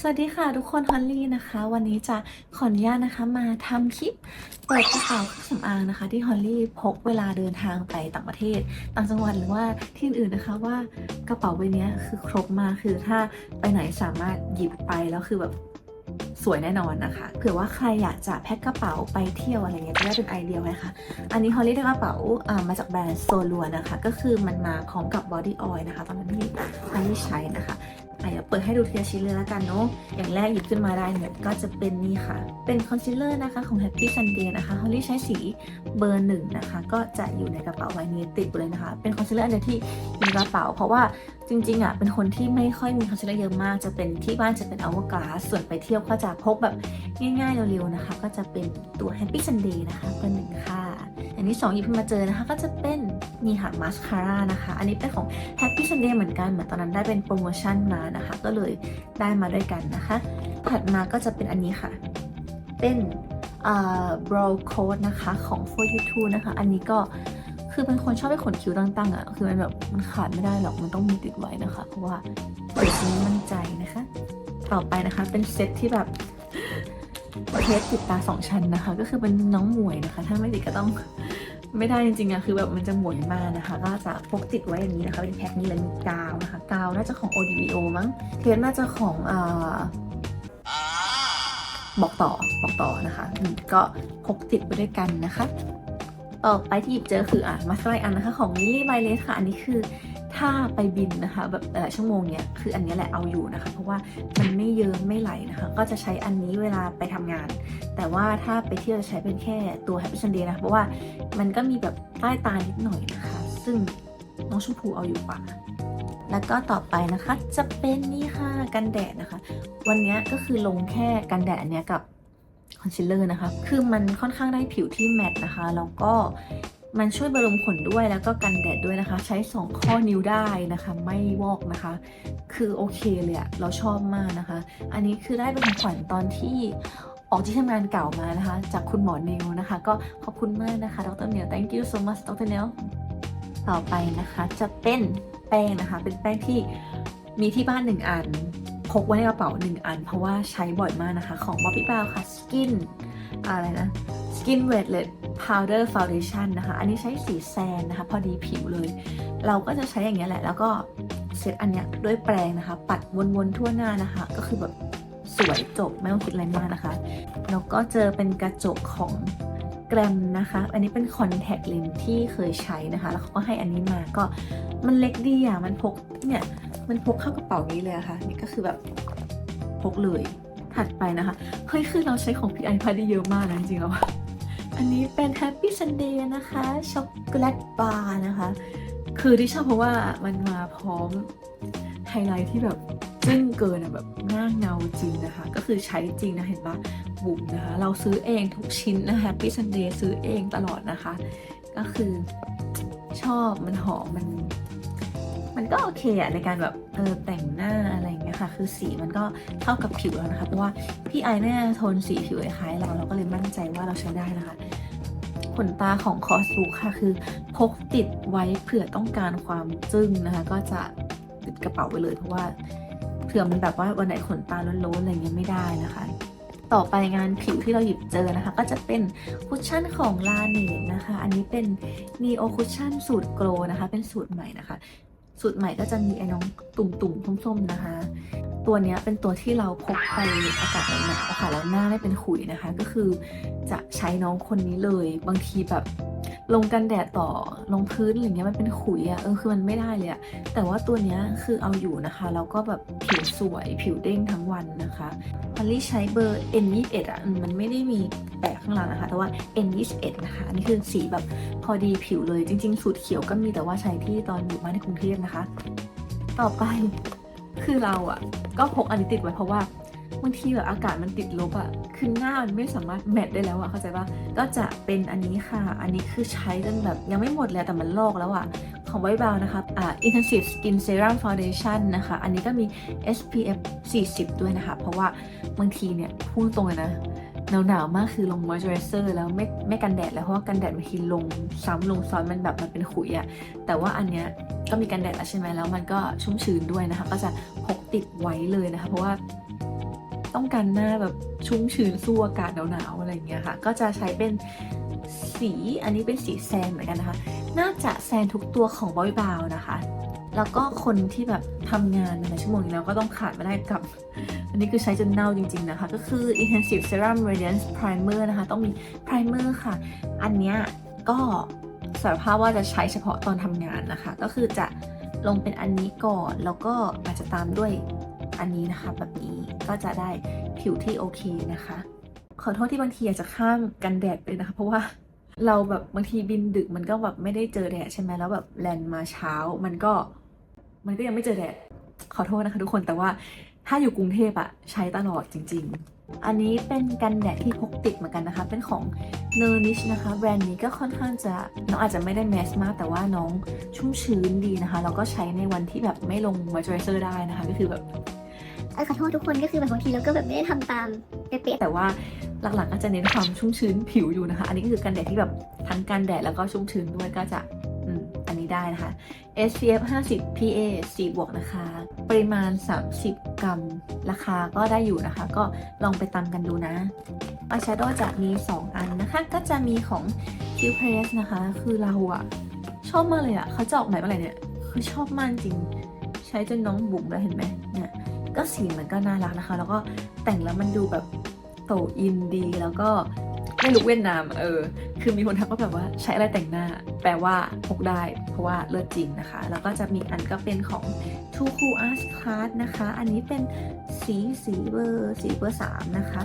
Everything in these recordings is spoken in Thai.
สวัสดีค่ะทุกคนฮอลลี่นะคะ วันนี้จะขออนุญาตนะคะ มาทำคลิปเปิดกระเป๋าเครื่องสำอางนะคะ ที่ฮอลลี่พกเวลาเดินทางไปต่างประเทศ ต่างจังหวัดหรือว่าที่อื่นนะคะว่ากระเป๋าใบเนี้ยคือครบมาคือถ้าไปไหนสามารถหยิบไปแล้วคือแบบสวยแน่นอนนะคะเผื่อว่าใครอยากจะแพ็คกระเป๋าไปเที่ยวอะไรเงี้ยจะได้เป็นไอเดียไว้ค่ะ อันนี้ฮอลลี่ได้กระเป๋าอ่ามาจากแบรนด์โซลัวนะคะ ก็คือมันมาพร้อมกับบอดี้ออยล์นะคะ ตอนนั้นที่ฮอลลี่ใช้นะคะ อะเดี๋ยวเปิดให้ดูทีละชิ้นเลยแล้วกันเนาะ อย่างแรกหยิบขึ้นมาได้เนี่ยก็จะเป็นนี่ค่ะ เป็นคอนซีลเลอร์นะคะของ Happy Sunday นะคะฮอลลี่ใช้สีเบอร์หนึ่งนะคะ ก็จะอยู่ในกระเป๋าใบนี้ติดเลยนะคะ เป็นคอนซีลเลอร์อันเดียวที่มีกระเป๋า เพราะว่าจริงๆอะเป็นคนที่ไม่ค่อยมีคอนซีลเลอร์เยอะมาก จะเป็นที่บ้านจะเป็นอวกาศส่วนไปเที่ยวก็จะพกแบบง่ายๆเร็วๆนะคะ ก็จะเป็นตัว Happy Sunday นะคะเบอร์หนึ่งค่ะ อันนี้สองหยิบขึ้นมาเจอนะคะ ก็จะเป็นนี่ค่ะมาสคาร่านะคะ อันนี้เป็นของ Happy Sunday เหมือนกันเหมือนตอนนั้นได้เป็นโปรโมชั่นมานะคะ ก็เลยได้มาด้วยกันนะคะ ถัดมาก็จะเป็นอันนี้ค่ะ เป็นอ่า brow coat นะคะของ for you too นะคะ อันนี้ก็ คือเป็นคนชอบให้ขนคิ้วตั้งๆอะ คือมันแบบมันขาดไม่ได้หรอก มันต้องมีติดไว้นะคะ เพราะว่าเดี๋ยวนี้มั่นใจนะคะ ต่อไปนะคะเป็นเซตที่แบบเทสติดตาสองชั้นนะคะ ก็คือเป็นน้องหมวยนะคะ ถ้าไม่ติดก็ต้องไม่ได้จริงๆอะคือแบบมันจะหมวยมากนะคะ ก็จะพกติดไว้อย่างนี้นะคะ เป็นแพ็คนี้เลยมีกาวนะคะ กาวน่าจะของ ODVO มั้งเทสน่าจะของอ่าบอกต่อบอกต่อนะคะอืมก็พกติดไปด้วยกันนะคะ ต่อไปที่หยิบเจอคืออะมาสไลอันนะคะของ Lily b y l e s ค่ะ อันนี้คือถ้าไปบินนะคะ แบบหลายชั่วโมงเนี้ยคืออันนี้แหละเอาอยู่นะคะ เพราะว่ามันไม่เยิ้มไม่ไหลนะคะ ก็จะใช้อันนี้เวลาไปทำงาน แต่ว่าถ้าไปเที่ยวจะใช้เป็นแค่ตัว Happy Sunday นะคะเพราะว่ามันก็มีแบบใต้ตานิดหน่อยนะคะ ซึ่งน้องชมพูเอาอยู่กว่าแล้วก็ต่อไปนะคะจะเป็นนี่ค่ะกันแดดนะคะ วันนี้ก็คือลงแค่กันแดดอันเนี้ยกับ คอนซีลเลอร์นะคะ คือมันค่อนข้างได้ผิวที่แมตต์นะคะ แล้วก็มันช่วยบำรุงขนด้วยแล้วก็กันแดดด้วยนะคะ ใช้ 2 ข้อนิ้วได้นะคะ ไม่วอกนะคะ คือโอเคเลยอะเราชอบมากนะคะ อันนี้คือได้เป็นของขวัญตอนที่ออกที่ทำงานเก่ามานะคะ จากคุณหมอเนลนะคะ ก็ขอบคุณมากนะคะ ดรเนล thank you so much ดรเนลต่อไปนะคะ จะเป็นแป้งนะคะ เป็นแป้งที่มีที่บ้านหนึ่งอัน พกไว้ในกระเป๋าหนึ่งอัน เพราะว่าใช้บ่อยมากนะคะ ของ Bobbi Brown ค่ะ Skin อะไรนะ Skin Wetlet Powder Foundation นะคะ อันนี้ใช้สีแซนนะคะ พอดีผิวเลย เราก็จะใช้อย่างเงี้ยแหละ แล้วก็เซตอันเนี้ยด้วยแปรงนะคะ ปัดวนๆทั่วหน้านะคะ ก็คือแบบสวยจบไม่ต้องคิดอะไรมากนะคะ แล้วก็เจอเป็นกระจกของ แกรมนะคะ อันนี้เป็นคอนแทคเลนส์ที่เคยใช้นะคะ แล้วเขาก็ให้อันนี้มาก็มันเล็กดีอะ มันพกเนี่ย มันพกเข้ากระเป๋านี้เลยะค่ะ นี่ก็คือแบบพกเลย ถัดไปนะคะ เฮ้ย คือเราใช้ของพี่ไอพาได้เยอะมากนะจริงๆแล้วอะอันนี้เป็น Happy Sunday นะคะ ช็อกโกแลตบาร์นะคะ คือที่ชอบเพราะว่ามันมาพร้อมไฮไลท์ที่แบบจึ้งเกินอะแบบหน้าเงาจริงนะคะ ก็คือใช้จริงนะเห็นปะ บุ๋มนะคะ เราซื้อเองทุกชิ้นนะ Happy Sunday ซื้อเองตลอดนะคะ ก็คือชอบมันหอมมันมันก็โอเคอะในการแบบเออแต่งหน้าอะไรอย่างเงี้ยค่ะ คือสีมันก็เข้ากับผิวแล้วนะคะ เพราะว่าพี่ไอเนี่ยโทนสีผิวคล้ายเราเราก็เลยมั่นใจว่าเราใช้ได้นะคะ ขนตาของคอสบุกค่ะ คือพกติดไว้เผื่อต้องการความจึ้งนะคะ ก็จะติดกระเป๋าไปเลยเพราะว่าเผื่อมันแบบว่าวันไหนขนตาล้นๆอะไรเงี้ยไม่ได้นะคะ ต่อไปงานผิวที่เราหยิบเจอนะคะ ก็จะเป็นคุชชั่นของลาเนตนะคะ อันนี้เป็น Neo คุชชั่นสูตรโกลนะคะ เป็นสูตรใหม่นะคะ สูตรใหม่ก็จะมีไอ้น้องตุ่มๆส้มๆนะคะ ตัวนี้เป็นตัวที่เราพกไปอากาศหนาวค่ะแล้วหน้าได้เป็นขุยนะคะ ก็คือจะใช้น้องคนนี้เลยบางทีแบบ ลงกันแดดต่อลงพื้นอะไรเงี้ยมันเป็นขุยอะเออคือมันไม่ได้เลยอะแต่ว่าตัวเนี้ยคือเอาอยู่นะคะแล้วก็แบบผิวสวยผิวเด้งทั้งวันนะคะพอลลี่ใช้เบอร์ N21 อะมันไม่ได้มีแปะข้างหลังนะคะ แต่ว่า N21 นะคะอันนี้คือสีแบบพอดีผิวเลยจริง ๆ สูตรเขียวก็มีแต่ว่าใช้ที่ตอนอยู่บ้านในกรุงเทพนะคะ ต่อไปคือเราอะก็พกอันนี้ติดไว้เพราะว่าางทีแบบอากาศมันติดลบอะคือหน้ามันไม่สามารถแมทได้แล้วอะเข้าใจปะก็จะเป็นอันนี้ค่ะ อันนี้คือใช้จนแบบยังไม่หมดเลยแต่มันลอกแล้วอะของไวบาวนะคะอ่า intensive skin serum foundation นะคะ อันนี้ก็มี SPF 40 ด้วยนะคะ เพราะว่าบางทีเนี่ยพูดตรงเลยนะหนาวหนาวๆมากคือลง moisturizer แล้วไม่ไม่กันแดดแล้วเพราะว่ากันแดดบางทีลงซ้ำลงซ้อนมันแบบมันเป็นขุยอะแต่ว่าอันเนี้ยก็มีกันแดดแล้วใช่ไหมแล้วมันก็ชุ่มชื้นด้วยนะคะ ก็จะพกติดไว้เลยนะคะ เพราะว่า ต้องการหน้าแบบชุ่มชื้นสู้อากาศหนาวๆอะไรอย่างเงี้ยค่ะ ก็จะใช้เป็นสีอันนี้เป็นสีแซนเหมือนกันนะคะ น่าจะแซนทุกตัวของบอยบาวนะคะ แล้วก็คนที่แบบทำงานในชั่วโมงนี้แล้วก็ต้องขาดไม่ได้กับ อันนี้คือใช้จนเน่าจริง ๆนะคะ ก็คือ Intensive Serum Radiance Primer นะคะ ต้องมี Primer ค่ะ อันเนี้ยก็สารภาพว่าจะใช้เฉพาะตอนทำงานนะคะ ก็คือจะลงเป็นอันนี้ก่อนแล้วก็อาจจะตามด้วยอันนี้นะคะแบบนี้ ก็จะได้ผิวที่โอเคนะคะ ขอโทษที่บางทีอาจจะข้ามกันแดดไปนะคะ เพราะว่าเราแบบบางทีบินดึกมันก็แบบไม่ได้เจอแดดใช่ไหมแล้วแบบแลนมาเช้ามันก็ มันก็ยังไม่เจอแดดขอโทษนะคะทุกคนแต่ว่าถ้าอยู่กรุงเทพอะใช้ตลอดจริง ๆ อันนี้เป็นกันแดดที่พกติดเหมือนกันนะคะ เป็นของ n e r n i s h นะคะ แบรนด์นี้ก็ค่อนข้างจะน้องอาจจะไม่ได้แมสมาก แต่ว่าน้องชุ่มชื้นดีนะคะ แล้วก็ใช้ในวันที่แบบไม่ลงมอยเจอไรเซอร์ได้นะคะ ก็คือแบบ เออขอโทษทุกคนก็คือแบบบางทีเราก็แบบไม่ได้ทำตามเป๊ะแต่ว่าหลักๆก็จะเน้นความชุ่มชื้นผิวอยู่นะคะ อันนี้ก็คือกันแดดที่แบบทั้งกันแดดแล้วก็ชุ่มชื้นด้วยก็จะอันนี้ได้นะคะ SPF 50 PA 4บวกนะคะ ปริมาณ 30 กรัม ราคาก็ได้อยู่นะคะ ก็ลองไปตามกันดูนะอายแชโดว์จะมี 2 อันนะคะ ก็จะมีของ Q Press นะคะ คือเราอะชอบมากเลยอะเขาจะออกไหนเมื่อไหร่เนี่ย คือชอบมากจริง ใช้จนน้องบุ๋มแล้วเห็นไหม ก็สีมันก็น่ารักนะคะ แล้วก็แต่งแล้วมันดูแบบโตอินดีแล้วก็ไม่ลุกเวียดนามเออ คือมีคนทักว่าแบบว่าใช้อะไรแต่งหน้า แปลว่าพกได้ เพราะว่าเลือดจริงนะคะ แล้วก็จะมีอันก็เป็นของ Too Cool Art Class นะคะ อันนี้เป็นสีสีเบอร์สีเบอร์สามนะคะ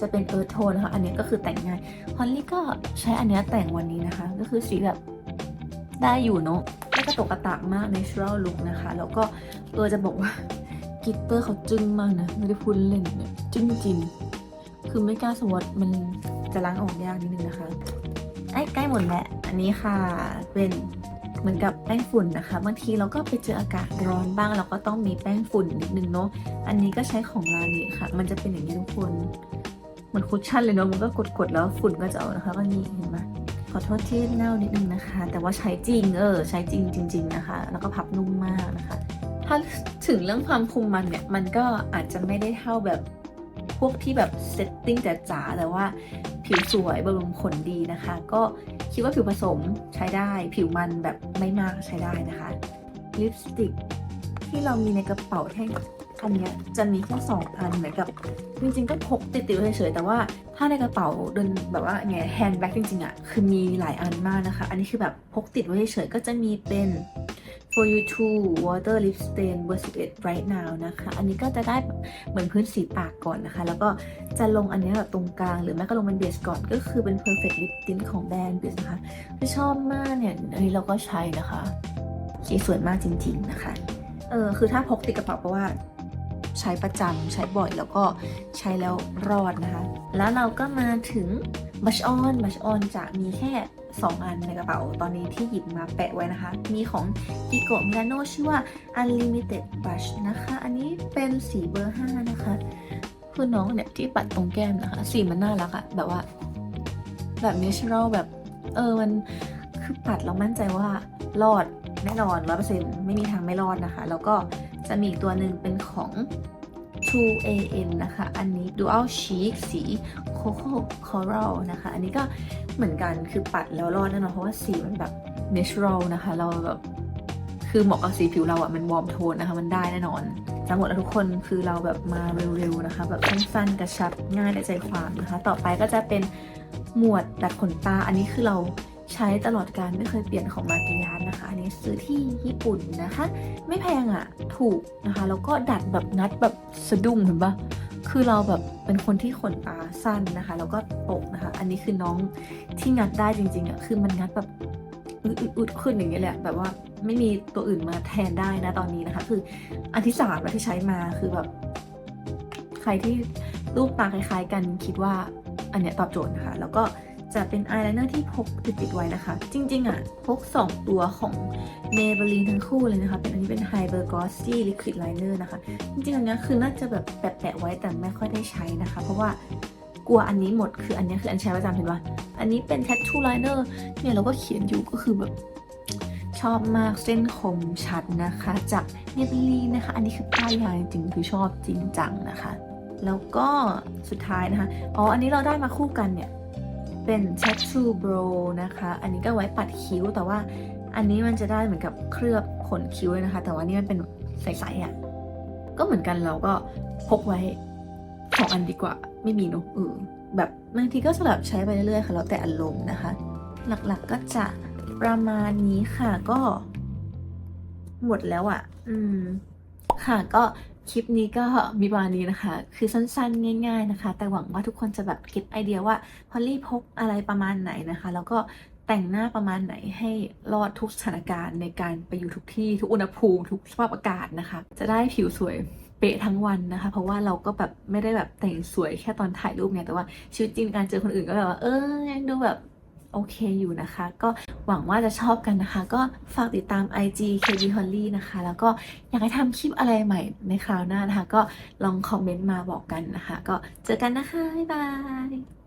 จะเป็นเอิร์ธโทนนะคะ อันนี้ก็คือแต่งง่ายฮอลลี่ก็ใช้อันนี้แต่งวันนี้นะคะ ก็คือสีแบบได้อยู่เนาะไม่กระตกกระตากมาก natural look นะคะ แล้วก็เออจะบอกว่า กิตเตอร์เขาจึ้งมากนะไม่ได้พูดเล่นเนี่ยจึ้งจริงคือไม่กล้าสวอตมันจะล้างออกยากนิดนึงนะคะไอ้ใกล้หมดแหล้วอันนี้ค่ะเป็นเหมือนกับแป้งฝุ่นนะคะ บางทีเราก็ไปเจออากาศร้อนบ้าง เราก็ต้องมีแป้งฝุ่นนิดนึงเนาะอันนี้ก็ใช้ของลาเนีค่ะ มันจะเป็นอย่างนี้ทุกคนเหมือนคุชชั่นเลยเนาะมันก็กดๆแล้วฝุ่นก็จะเอานะคะก็นี่เห็นไหมขอโทษที่เน่านิดนึงนะคะ แต่ว่าใช้จริงเออใช้จริงจริง ๆ นะคะ แล้วก็พับนุ่มมากนะคะ ถ้าถึงเรื่องความคุมมันเนี่ย มันก็อาจจะไม่ได้เท่าแบบพวกที่แบบเซตติ้งจ๋าแต่ว่าผิวสวยบำรุงขนดีนะคะ ก็คิดว่าผิวผสมใช้ได้ ผิวมันแบบไม่มากใช้ได้นะคะลิปสติกที่เรามีในกระเป๋าแท่งอันเนี้ยจะมีแค่สองอันเหมือนกับจริงๆก็พกติดๆเฉยๆแต่ว่าถ้าในกระเป๋าเดินแบบว่าไงแฮนด์แบ็กจริงๆอะคือมีหลายอันมากนะคะ อันนี้คือแบบพกติดไว้เฉยๆก็จะมีเป็น for you to water lip stain เบอร์11 right now นะคะ อันนี้ก็จะได้เหมือนพื้นสีปากก่อนนะคะ แล้วก็จะลงอันนี้แบบตรงกลาง หรือแม้ก็ลงเป็นเบสก่อน ก็คือเป็น perfect lip tint ของแบรนด์เบสนะคะที่ชอบมากเนี่ย อันนี้เราก็ใช้นะคะสีสวยมากจริง ๆ นะคะ เออ คือถ้าพกติดกระเป๋าเพราะว่าใช้ประจำใช้บ่อยแล้วก็ใช้แล้วรอดนะคะ แล้วเราก็มาถึงบัชออนบัชออนจะมีแค่ 2 อันในกระเป๋าตอนนี้ที่หยิบมาแปะไว้นะคะ มีของ i g o m i l a n o ชื่อว่า Unlimited Brush นะคะ อันนี้เป็นสีเบอร์ 5 นะคะ คือน้องเนี่ยที่ปัดตรงแก้มนะคะ สีมันน่ารักอะแบบว่า แบบ natural แบบ เออ มันคือปัดแล้วมั่นใจว่ารอดแน่นอน100%ไม่มีทางไม่รอดนะคะ แล้วก็จะมีอีกตัวหนึ่งเป็นของ True AN นะคะ อันนี้ Dual Chic สี Coco Coral นะคะ อันนี้ก็เหมือนกันคือปัดแล้วรอดแน่นอนเพราะว่าสีมันแบบ natural นะคะ เราแบบคือเหมาะกับสีผิวเราอะ่ะ มันวอร์มโทนนะคะ มันได้แน่นอนจะหมดแล้วทุกคนคือเราแบบมาเร็วๆนะคะ แบบสั้นๆกระชับง่ายในใจความนะคะ ต่อไปก็จะเป็นหมวดดัดขนตา อันนี้คือเรา ใช้ตลอดการไม่เคยเปลี่ยนของมาติยานนะคะ อันนี้ซื้อที่ญี่ปุ่นนะคะ ไม่แพงอะ่ะ ถูกนะคะ แล้วก็ดัดแบบงัดแบบสะดุ้งเห็นปะคือเราแบบเป็นคนที่ขนตาสั้นนะคะ แล้วก็ตกนะคะ อันนี้คือน้องที่งัดได้จริงๆอะ่ะ คือมันงัดแบบอึดๆขึ้นอย่างเงี้ยแหละ แบบว่าไม่มีตัวอื่นมาแทนได้นะตอนนี้นะคะ คืออันที่สามที่ใช้มาคือแบบ ใครที่รูปตาคล้ายๆ กันคิดว่าอันเนี้ยตอบโจทย์นะคะ แล้วก็ จะเป็นอายไลเนอร์ที่พกติดๆไว้นะคะ จริง ๆ อะ พก 2 ตัวของ Maybelline ทั้งคู่เลยนะคะ เป็นอันนี้เป็น Hyper Glossy Liquid Liner นะคะ จริง ๆ อันเนี้ยคือน่าจะแบบแปะๆไว้แต่ไม่ค่อยได้ใช้นะคะ เพราะว่ากลัวอันนี้หมดคืออันเนี้ยคืออันใช้ประจำเห็นปะอันนี้เป็น Tattoo Liner เนี่ยเราก็เขียนอยู่ก็คือแบบชอบมากเส้นคมชัดนะคะ จาก Maybelline นะคะ อันนี้คือป้ายยาจริงคือชอบจริงจังนะคะ แล้วก็สุดท้ายนะคะ อ๋อ อันนี้เราได้มาคู่กันเนี่ย เป็น Tattoo Bro นะคะ อันนี้ก็ไว้ปัดคิ้วแต่ว่าอันนี้มันจะได้เหมือนกับเคลือบขนคิ้วนะคะ แต่ว่านี่มันเป็นใสๆอะ่ะ ก็เหมือนกันเราก็พกไว้สองอันดีกว่า ไม่มีเนอะเออแบบบางทีก็สลับใช้ไปเรื่อยๆค่ะแล้วแต่อารมณ์นะคะ หลักๆก็จะประมาณนี้ค่ะก็ หมดแล้วอะ่ะ อืม ค่ะ ก็คลิปนี้ก็มีประมาณนี้นะคะ คือสั้นๆ ง่าย ๆนะคะ แต่หวังว่าทุกคนจะแบบเก็ตไอเดียว่าพอลลี่พกอะไรประมาณไหนนะคะ แล้วก็แต่งหน้าประมาณไหนให้รอดทุกสถานการณ์ในการไปอยู่ทุกที่ทุกอุณหภูมิทุกสภาพอากาศนะคะ จะได้ผิวสวยเป๊ะทั้งวันนะคะ เพราะว่าเราก็แบบไม่ได้แบบแต่งสวยแค่ตอนถ่ายรูปไงแต่ว่าชีวิตจริงการเจอคนอื่นก็แบบว่าเออยังดูแบบ โอเคอยู่นะคะ ก็หวังว่าจะชอบกันนะคะ ก็ฝากติดตาม IG KB Holly นะคะ แล้วก็อยากให้ทำคลิปอะไรใหม่ในคราวหน้านะคะ ก็ลองคอมเมนต์มาบอกกันนะคะ ก็เจอกันนะคะ บ๊ายบาย